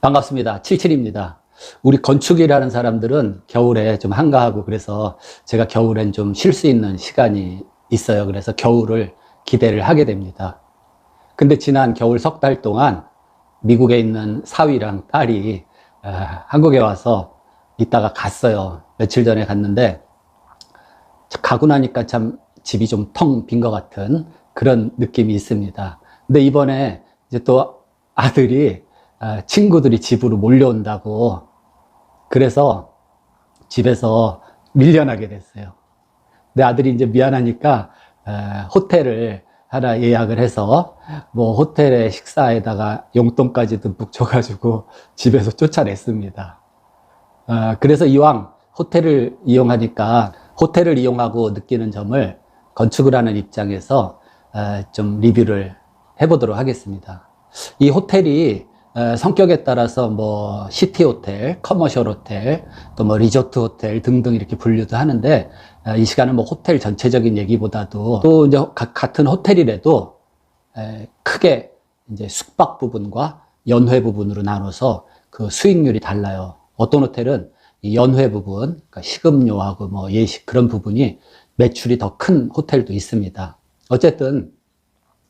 반갑습니다. 77입니다. 우리 건축이라는 사람들은 겨울에 좀 한가하고 그래서 제가 겨울엔 좀 쉴 수 있는 시간이 있어요. 그래서 겨울을 기대를 하게 됩니다. 근데 지난 겨울 석 달 동안 미국에 있는 사위랑 딸이 아, 한국에 와서 있다가 갔어요. 며칠 전에 갔는데 가고 나니까 참 집이 좀 텅 빈 것 같은 그런 느낌이 있습니다. 근데 이번에 이제 또 아들이 아, 친구들이 집으로 몰려온다고 그래서 집에서 밀려나게 됐어요. 내 아들이 이제 미안하니까 아, 호텔을 하나 예약을 해서 뭐 호텔의 식사에다가 용돈까지 듬뿍 줘가지고 집에서 쫓아냈습니다. 아, 그래서 이왕 호텔을 이용하니까 호텔을 이용하고 느끼는 점을 건축을 하는 입장에서 아, 좀 리뷰를 해보도록 하겠습니다. 이 호텔이 어, 성격에 따라서 뭐 시티 호텔, 커머셜 호텔, 또 뭐 리조트 호텔 등등 이렇게 분류도 하는데 어, 이 시간은 뭐 호텔 전체적인 얘기보다도 또 이제 가- 같은 호텔이라도 에, 크게 이제 숙박 부분과 연회 부분으로 나눠서 그 수익률이 달라요. 어떤 호텔은 이 연회 부분, 그러니까 식음료하고 뭐 예식 그런 부분이 매출이 더 큰 호텔도 있습니다. 어쨌든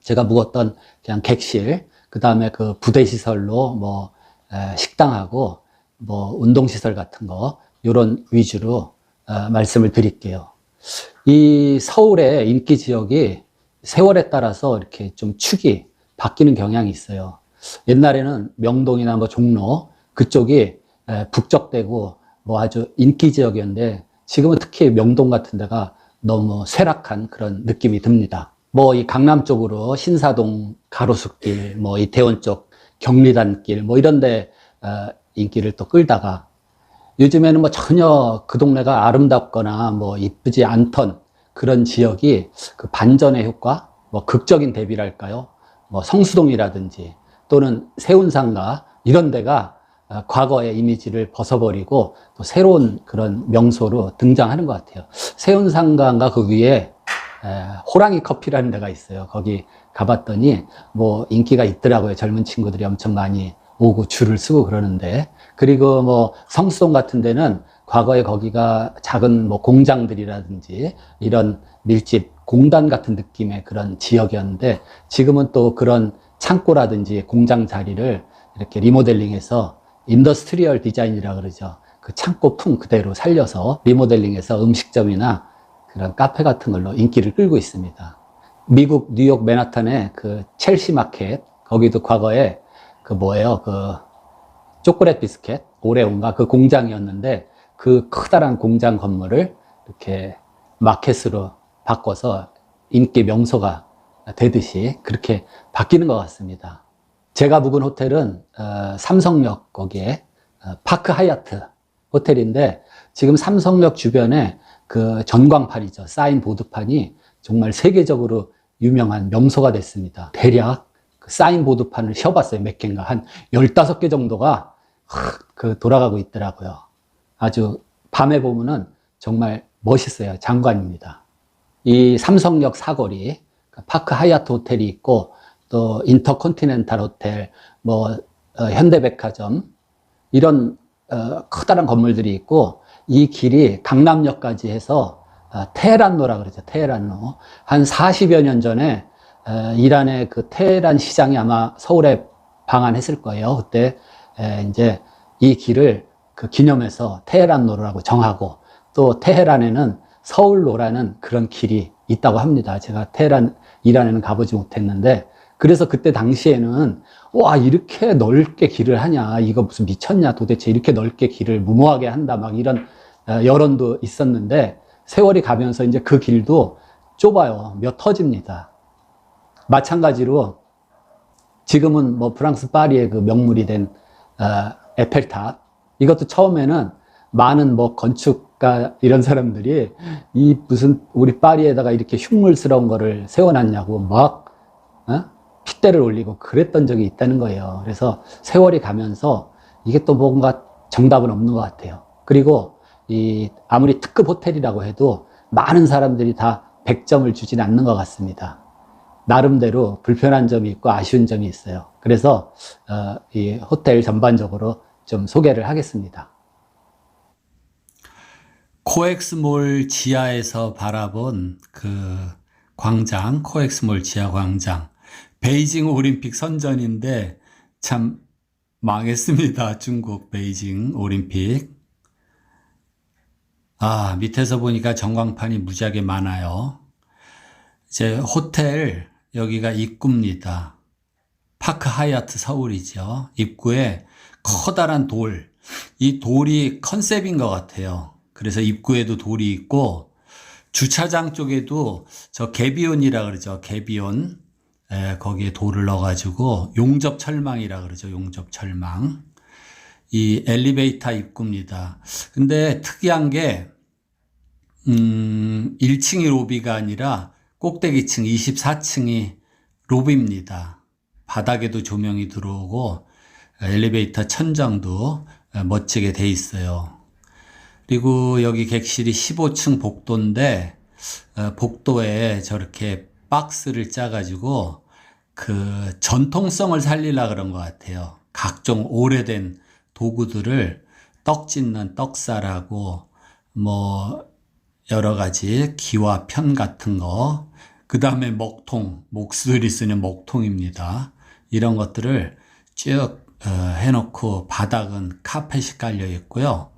제가 묵었던 그냥 객실, 그 다음에 그 부대 시설로 뭐 에, 식당하고 뭐 운동 시설 같은 거 이런 위주로 어, 말씀을 드릴게요. 이 서울의 인기 지역이 세월에 따라서 이렇게 좀 축이 바뀌는 경향이 있어요. 옛날에는 명동이나 뭐 종로 그쪽이 에, 북적대고 뭐 아주 인기 지역이었는데 지금은 특히 명동 같은 데가 너무 쇠락한 그런 느낌이 듭니다. 뭐 이 강남 쪽으로 신사동 가로수길, 뭐 이태원 쪽 경리단길 뭐 이런데 어, 인기를 또 끌다가 요즘에는 뭐 전혀 그 동네가 아름답거나 뭐 이쁘지 않던 그런 지역이 그 반전의 효과, 뭐 극적인 대비랄까요? 뭐 성수동이라든지 또는 세운상가 이런 데가 어, 과거의 이미지를 벗어버리고 또 새로운 그런 명소로 등장하는 것 같아요. 세운상가인가 그 위에 에, 호랑이 커피라는 데가 있어요. 거기 가봤더니 뭐 인기가 있더라고요. 젊은 친구들이 엄청 많이 오고 줄을 쓰고 그러는데 그리고 뭐 성수동 같은 데는 과거에 거기가 작은 뭐 공장들이라든지 이런 밀집 공단 같은 느낌의 그런 지역이었는데 지금은 또 그런 창고라든지 공장 자리를 이렇게 리모델링해서 인더스트리얼 디자인이라 그러죠. 그 창고 풍 그대로 살려서 리모델링해서 음식점이나 그런 카페 같은 걸로 인기를 끌고 있습니다. 미국 뉴욕 맨하탄의 그 첼시 마켓 거기도 과거에 그 뭐예요 그 초콜릿 비스켓 오레오인가 그 공장이었는데 그 커다란 공장 건물을 이렇게 마켓으로 바꿔서 인기 명소가 되듯이 그렇게 바뀌는 것 같습니다. 제가 묵은 호텔은 어, 삼성역 거기에 어, 파크 하얏트 호텔인데 지금 삼성역 주변에 그 전광판이죠 사인 보드판이 정말 세계적으로 유명한 명소가 됐습니다. 대략 그 사인 보드판을 쉬어봤어요 몇 개인가 한 15개 정도가 확그 돌아가고 있더라고요. 아주 밤에 보면은 정말 멋있어요. 장관입니다. 이 삼성역 사거리, 그 파크 하얏트 호텔이 있고, 또 인터컨티넨탈 호텔, 뭐, 어, 현대백화점, 이런, 어, 커다란 건물들이 있고, 이 길이 강남역까지 해서, 어, 테헤란로라 그러죠. 테헤란로. 한 40여 년 전에, 어, 이란의 그 테헤란 시장이 아마 서울에 방한했을 거예요. 그때, 에, 이제 이 길을 그 기념해서 테헤란로라고 정하고, 또 테헤란에는 서울로라는 그런 길이 있다고 합니다. 제가 테헤란, 이란에는 가보지 못했는데, 그래서 그때 당시에는, 와, 이렇게 넓게 길을 하냐, 이거 무슨 미쳤냐, 도대체 이렇게 넓게 길을 무모하게 한다, 막 이런 어, 여론도 있었는데, 세월이 가면서 이제 그 길도 좁아요. 몇 터집니다. 마찬가지로 지금은 뭐 프랑스 파리의 그 명물이 된 어, 에펠탑 이것도 처음에는 많은 뭐 건축가 이런 사람들이 이 무슨 우리 파리에다가 이렇게 흉물스러운 거를 세워놨냐고 막 어? 핏대를 올리고 그랬던 적이 있다는 거예요. 그래서 세월이 가면서 이게 또 뭔가 정답은 없는 것 같아요. 그리고 이 아무리 특급 호텔이라고 해도 많은 사람들이 다 100점을 주진 않는 것 같습니다. 나름대로 불편한 점이 있고 아쉬운 점이 있어요. 그래서 어, 이 호텔 전반적으로 좀 소개를 하겠습니다. 코엑스몰 지하에서 바라본 그 광장, 코엑스몰 지하 광장. 베이징 올림픽 선전인데 참 망했습니다. 중국 베이징 올림픽. 아, 밑에서 보니까 전광판이 무지하게 많아요. 이제 호텔 여기가 입구입니다. 파크 하얏트 서울이죠. 입구에 커다란 돌. 이 돌이 컨셉인 것 같아요. 그래서 입구에도 돌이 있고 주차장 쪽에도 저 개비온이라 그러죠. 개비온. 에, 거기에 돌을 넣어가지고 용접 철망이라 그러죠. 용접 철망. 이 엘리베이터 입구입니다. 근데 특이한 게, 음, 1층이 로비가 아니라 꼭대기층 24층이 로비입니다. 바닥에도 조명이 들어오고 엘리베이터 천장도 멋지게 돼 있어요. 그리고 여기 객실이 15층 복도인데 어, 복도에 저렇게 박스를 짜가지고 그 전통성을 살리려 그런 것 같아요. 각종 오래된 도구들을 떡 짓는 떡살하고 뭐 여러 가지 기와 편 같은 거, 그 다음에 먹통, 목수들이 쓰는 먹통입니다. 이런 것들을 쭉 어, 해놓고 바닥은 카펫이 깔려 있고요.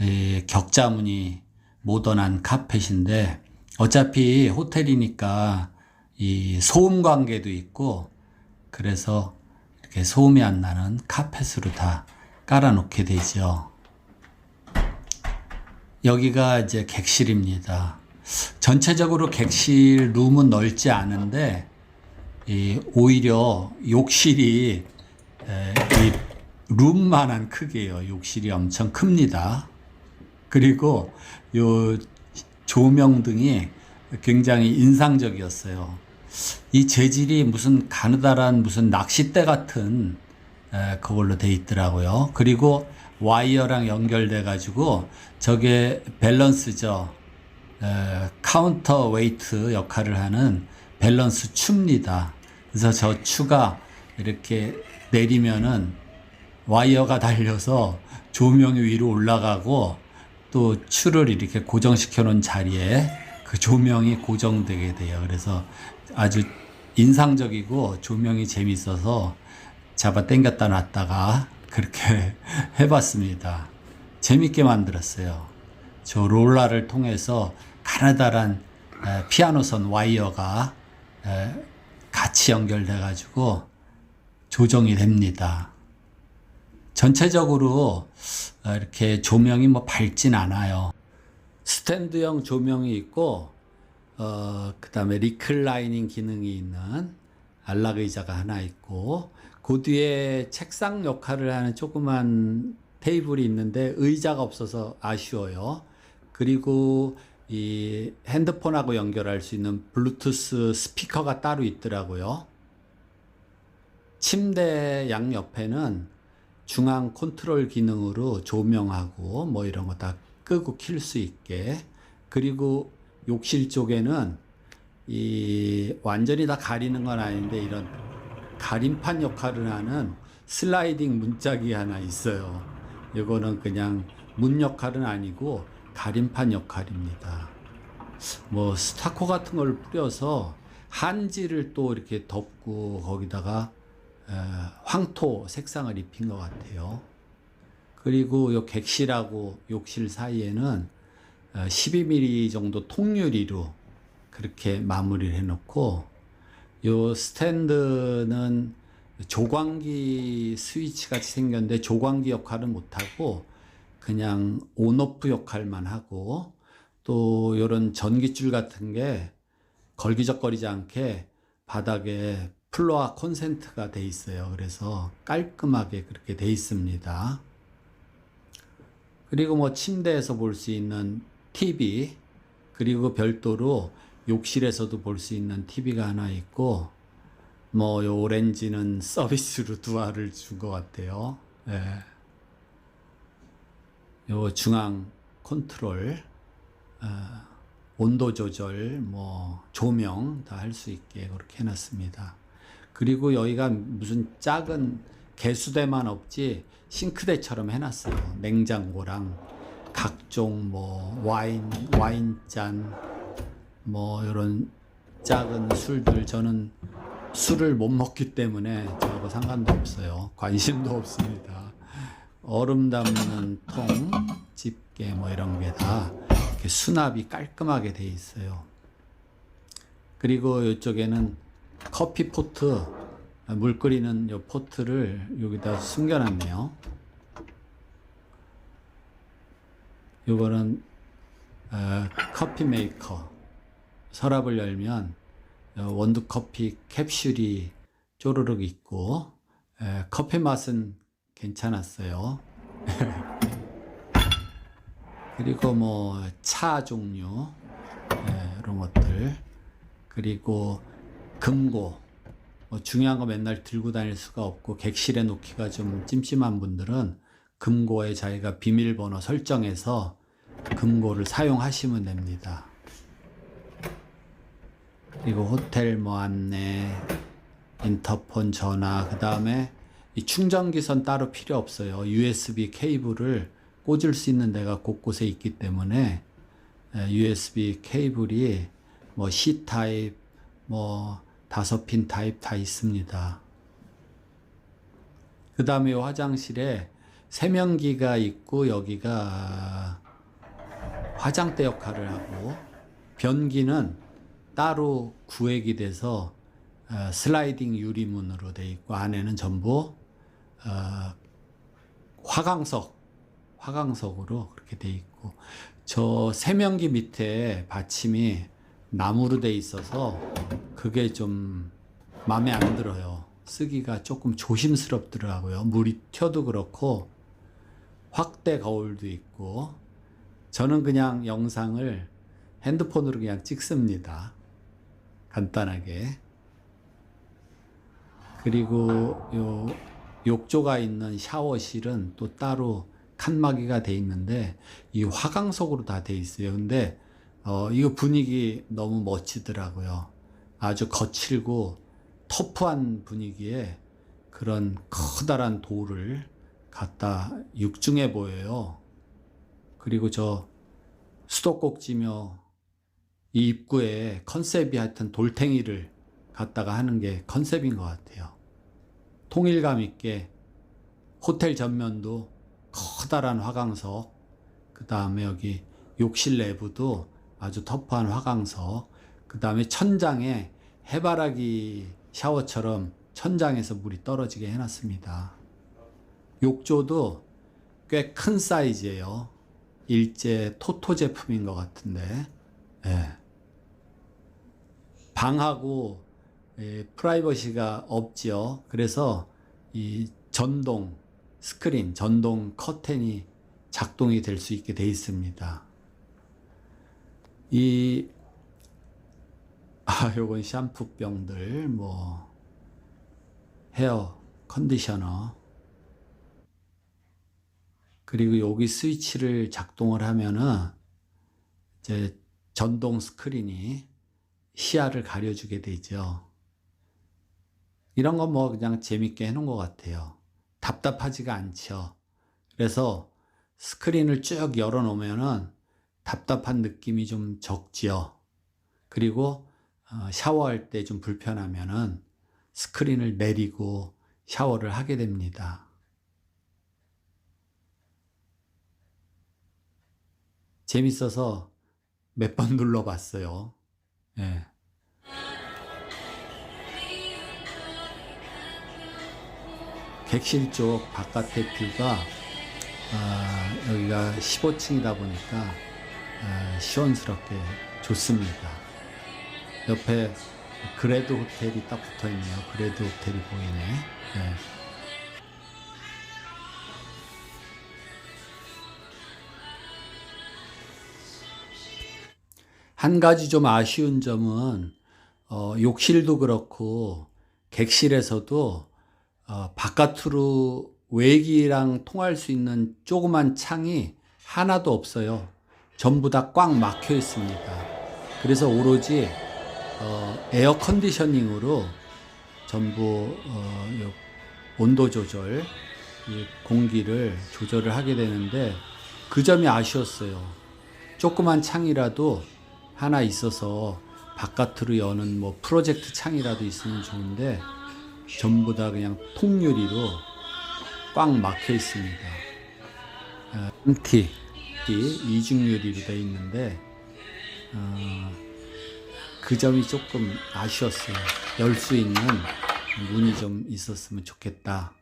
이 격자무늬 모던한 카펫인데 어차피 호텔이니까 이 소음 관계도 있고 그래서 이렇게 소음이 안 나는 카펫으로 다 깔아놓게 되죠. 여기가 이제 객실입니다. 전체적으로 객실 룸은 넓지 않은데 이 오히려 욕실이 룸만한 크기예요. 욕실이 엄청 큽니다. 그리고 요 조명 등이 굉장히 인상적이었어요. 이 재질이 무슨 가느다란 무슨 낚싯대 같은 에, 그걸로 돼 있더라고요. 그리고 와이어랑 연결돼 가지고 저게 밸런스죠. 에, 카운터 웨이트 역할을 하는 밸런스 추입니다. 그래서 저 추가 이렇게 내리면은 와이어가 달려서 조명이 위로 올라가고 또 추를 이렇게 고정시켜 놓은 자리에 그 조명이 고정되게 돼요. 그래서 아주 인상적이고 조명이 재밌어서 잡아 당겼다 놨다가 그렇게 해봤습니다. 재밌게 만들었어요. 저 롤러를 통해서 가느다란 에, 피아노선 와이어가 에, 같이 연결돼 가지고 조정이 됩니다. 전체적으로 어, 이렇게 조명이 뭐 밝진 않아요. 스탠드형 조명이 있고 어, 그다음에 리클라이닝 기능이 있는 안락 의자가 하나 있고 그 뒤에 책상 역할을 하는 조그만 테이블이 있는데 의자가 없어서 아쉬워요. 그리고 이 핸드폰하고 연결할 수 있는 블루투스 스피커가 따로 있더라고요. 침대 양 옆에는 중앙 컨트롤 기능으로 조명하고 뭐 이런 거 다 끄고 킬 수 있게 그리고 욕실 쪽에는 이 완전히 다 가리는 건 아닌데 이런 가림판 역할을 하는 슬라이딩 문짝이 하나 있어요. 이거는 그냥 문 역할은 아니고 가림판 역할입니다. 뭐 스타코 같은 걸 뿌려서 한지를 또 이렇게 덮고 거기다가 에, 황토 색상을 입힌 것 같아요. 그리고 요 객실하고 욕실 사이에는 12mm 정도 통유리로 그렇게 마무리를 해놓고 요 스탠드는 조광기 스위치 같이 생겼는데 조광기 역할은 못하고 그냥 온오프 역할만 하고 또 요런 전기줄 같은 게 걸기적거리지 않게 바닥에 플로아 콘센트가 돼 있어요. 그래서 깔끔하게 그렇게 돼 있습니다. 그리고 뭐 침대에서 볼 수 있는 TV 그리고 별도로 욕실에서도 볼 수 있는 TV가 하나 있고 뭐 요 오렌지는 서비스로 두 알을 준 것 같아요. 예. 요 중앙 컨트롤 어, 온도 조절, 뭐 조명 다 할 수 있게 그렇게 해놨습니다. 그리고 여기가 무슨 작은 개수대만 없지 싱크대처럼 해놨어요. 냉장고랑 각종 뭐 와인 와인잔 뭐 이런 작은 술들 저는 술을 못 먹기 때문에 저하고 상관도 없어요. 관심도 없습니다. 얼음 담는 통, 집게 뭐 이런 게 다 수납이 깔끔하게 돼 있어요. 그리고 이쪽에는 커피 포트, 물 끓이는 요 포트를 여기다 숨겨놨네요. 요거는 어, 커피 메이커. 서랍을 열면 어, 원두 커피 캡슐이 쪼르륵 있고 에, 커피 맛은 괜찮았어요. 그리고 뭐 차 종류 예, 이런 것들 그리고 금고 뭐 중요한 거 맨날 들고 다닐 수가 없고 객실에 놓기가 좀 찜찜한 분들은 금고에 자기가 비밀번호 설정해서 금고를 사용하시면 됩니다. 그리고 호텔 뭐 안내, 인터폰 전화, 그 다음에 이 충전기선 따로 필요 없어요. USB 케이블을 꽂을 수 있는 데가 곳곳에 있기 때문에 에, USB 케이블이 뭐 C 타입, 뭐 다섯 핀 타입 다 있습니다. 그 다음에 화장실에 세면기가 있고 여기가 화장대 역할을 하고 변기는 따로 구획이 돼서 어, 슬라이딩 유리문으로 돼 있고 안에는 전부 어, 화강석 화강석으로 그렇게 돼 있고 저 세면기 밑에 받침이 나무로 돼 있어서 그게 좀 마음에 안 들어요. 쓰기가 조금 조심스럽더라고요. 물이 튀어도 그렇고 확대 거울도 있고 저는 그냥 영상을 핸드폰으로 그냥 찍습니다. 간단하게. 그리고 요 욕조가 있는 샤워실은 또 따로 칸막이가 돼 있는데 이 화강석으로 다 돼 있어요. 근데 어 이거 분위기 너무 멋지더라고요. 아주 거칠고 터프한 분위기에 그런 커다란 돌을 갖다 육중해 보여요. 그리고 저 수도꼭지며 이 입구에 컨셉이 하여튼 돌탱이를 갖다가 하는 게 컨셉인 것 같아요. 통일감 있게 호텔 전면도 커다란 화강석, 그 다음에 여기 욕실 내부도 아주 터프한 화강석, 그 다음에 천장에 해바라기 샤워처럼 천장에서 물이 떨어지게 해놨습니다. 욕조도 꽤 큰 사이즈예요. 일제 토토 제품인 것 같은데, 예. 방하고 예, 프라이버시가 없지요. 그래서 이 전동 스크린, 전동 커튼이 작동이 될 수 있게 돼 있습니다. 이, 아, 요건 샴푸병들, 뭐, 헤어 컨디셔너, 그리고 여기 스위치를 작동을 하면은, 이제 전동 스크린이 시야를 가려주게 되죠. 이런 건 뭐 그냥 재밌게 해놓은 것 같아요. 답답하지가 않죠. 그래서 스크린을 쭉 열어놓으면은 답답한 느낌이 좀 적지요. 그리고 어, 샤워할 때 좀 불편하면은 스크린을 내리고 샤워를 하게 됩니다. 재밌어서 몇 번 눌러봤어요. 예. 객실 쪽 바깥의 뷰가 아, 여기가 15층이다 보니까 아, 시원스럽게 좋습니다. 옆에 그레드 호텔이 딱 붙어 있네요. 그레드 호텔이 보이네. 예. 한 가지 좀 아쉬운 점은 어, 욕실도 그렇고 객실에서도 어, 바깥으로 외기랑 통할 수 있는 조그만 창이 하나도 없어요. 전부 다 꽉 막혀 있습니다. 그래서 오로지 어, 에어 컨디셔닝으로 전부 어, 요 온도 조절, 이 공기를 조절을 하게 되는데 그 점이 아쉬웠어요. 조그만 창이라도 하나 있어서 바깥으로 여는 뭐 프로젝트 창이라도 있으면 좋은데 전부 다 그냥 통유리로 꽉 막혀 있습니다. 어, MT 이중 유리로 되어 있는데 어, 그 점이 조금 아쉬웠어요. 열 수 있는 문이 좀 있었으면 좋겠다.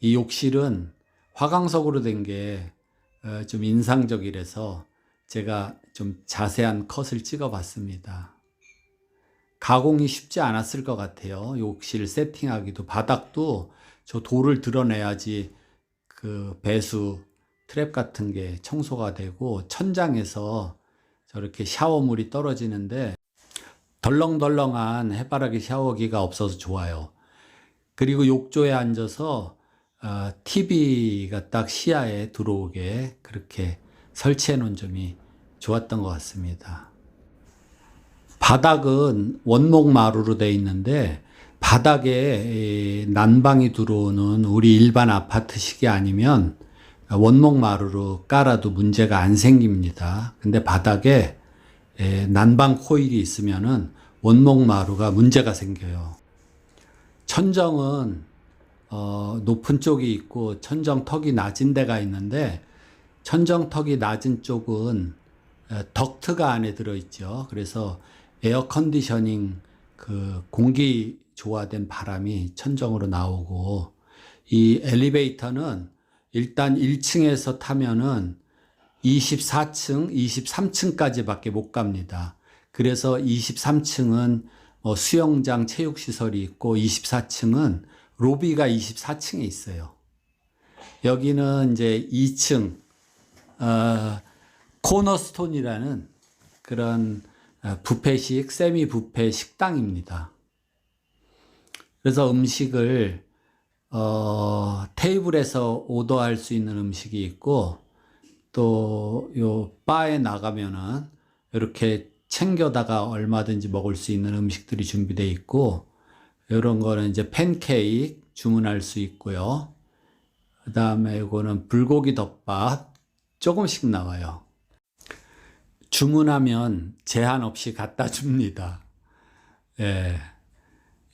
이 욕실은 화강석으로 된게 어, 좀 인상적이라서 제가 좀 자세한 컷을 찍어 봤습니다. 가공이 쉽지 않았을 것 같아요. 욕실 세팅하기도 바닥도 저 돌을 드러내야지 그 배수 트랩 같은 게 청소가 되고 천장에서 저렇게 샤워물이 떨어지는데 덜렁덜렁한 해바라기 샤워기가 없어서 좋아요. 그리고 욕조에 앉아서 어, TV가 딱 시야에 들어오게 그렇게 설치해 놓은 점이 좋았던 것 같습니다. 바닥은 원목 마루로 되어 있는데 바닥에 이 난방이 들어오는 우리 일반 아파트식이 아니면 원목 마루로 깔아도 문제가 안 생깁니다. 근데 바닥에 에, 난방 코일이 있으면은 원목 마루가 문제가 생겨요. 천정은 어, 높은 쪽이 있고 천정 턱이 낮은 데가 있는데 천정 턱이 낮은 쪽은 어, 덕트가 안에 들어 있죠. 그래서 에어 컨디셔닝 그 공기 조화된 바람이 천정으로 나오고 이 엘리베이터는 일단 1층에서 타면은 24층, 23층까지밖에 못 갑니다. 그래서 23층은 뭐 수영장, 체육시설이 있고 24층은 로비가 24층에 있어요. 여기는 이제 2층, 어, 코너스톤이라는 그런 어, 부페식, 세미 부페 식당입니다. 그래서 음식을 어, 테이블에서 오더할 수 있는 음식이 있고 또 요 바에 나가면은 이렇게 챙겨다가 얼마든지 먹을 수 있는 음식들이 준비되어 있고 이런 거는 이제 팬케이크 주문할 수 있고요. 그 다음에 이거는 불고기 덮밥 조금씩 나와요. 주문하면 제한 없이 갖다 줍니다. 예.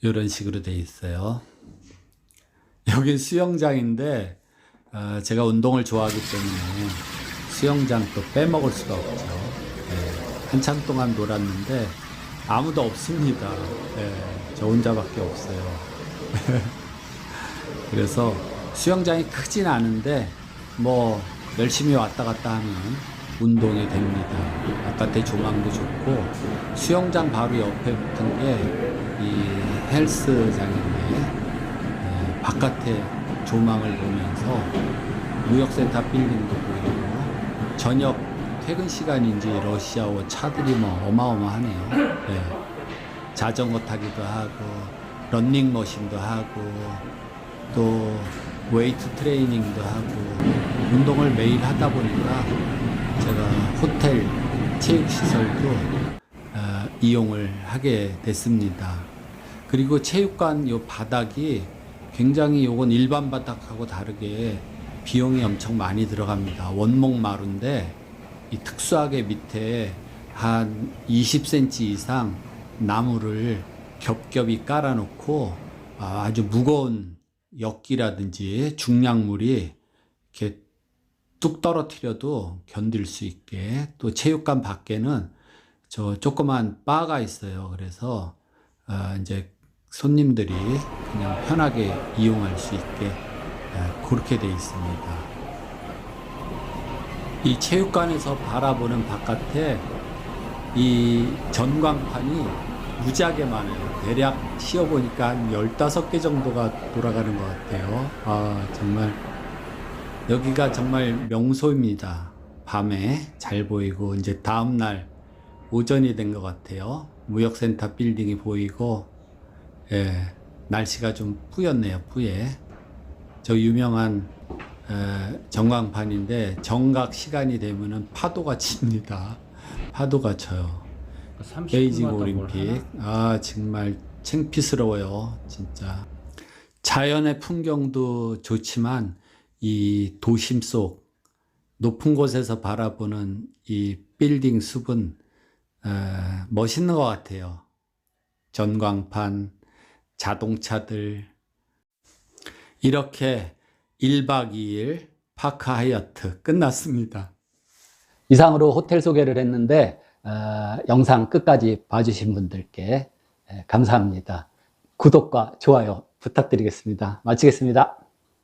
이런 식으로 돼 있어요. 여기 수영장인데 어, 제가 운동을 좋아하기 때문에 수영장 또 빼먹을 수가 없죠. 예, 한참 동안 놀았는데 아무도 없습니다. 예, 저 혼자밖에 없어요. 그래서 수영장이 크진 않은데 뭐 열심히 왔다 갔다 하면 운동이 됩니다. 바깥에 조망도 좋고 수영장 바로 옆에 붙은 게 이 헬스장인데 예, 바깥에 조망을 보면서 무역센터 빌딩도 보이고 저녁 퇴근 시간인지 러시아워 차들이 뭐 어마어마하네요. 예. 자전거 타기도 하고 런닝머신도 하고 또 웨이트 트레이닝도 하고 운동을 매일 하다 보니까 제가 호텔 체육시설도 어, 이용을 하게 됐습니다. 그리고 체육관 요 바닥이 굉장히 요건 일반 바닥하고 다르게 비용이 엄청 많이 들어갑니다. 원목 마루인데 이 특수하게 밑에 한 20cm 이상 나무를 겹겹이 깔아놓고 아, 아주 무거운 엿기라든지 중량물이 뚝 떨어뜨려도 견딜 수 있게 또 체육관 밖에는 저 조그만 바가 있어요. 그래서 어, 이제 손님들이 그냥 편하게 이용할 수 있게 어, 그렇게 돼 있습니다. 이 체육관에서 바라보는 바깥에 이 전광판이 무지하게 많아요. 대략 씌어보니까 한 15개 정도가 돌아가는 것 같아요. 아, 정말 여기가 정말 명소입니다. 밤에 잘 보이고 이제 다음 날 오전이 된 것 같아요. 무역센터 빌딩이 보이고 예, 날씨가 좀 뿌였네요. 뿌예. 저 유명한 에, 전광판인데 정각 시간이 되면은 파도가 칩니다. 파도가 쳐요. 30분 베이징 올림픽. 아, 정말 창피스러워요. 진짜. 자연의 풍경도 좋지만 이 도심 속 높은 곳에서 바라보는 이 빌딩 숲은 어, 멋있는 것 같아요. 전광판, 자동차들. 이렇게 1박 2일 파크 하이어트 끝났습니다. 이상으로 호텔 소개를 했는데 어, 영상 끝까지 봐주신 분들께 에, 감사합니다. 구독과 좋아요 부탁드리겠습니다. 마치겠습니다.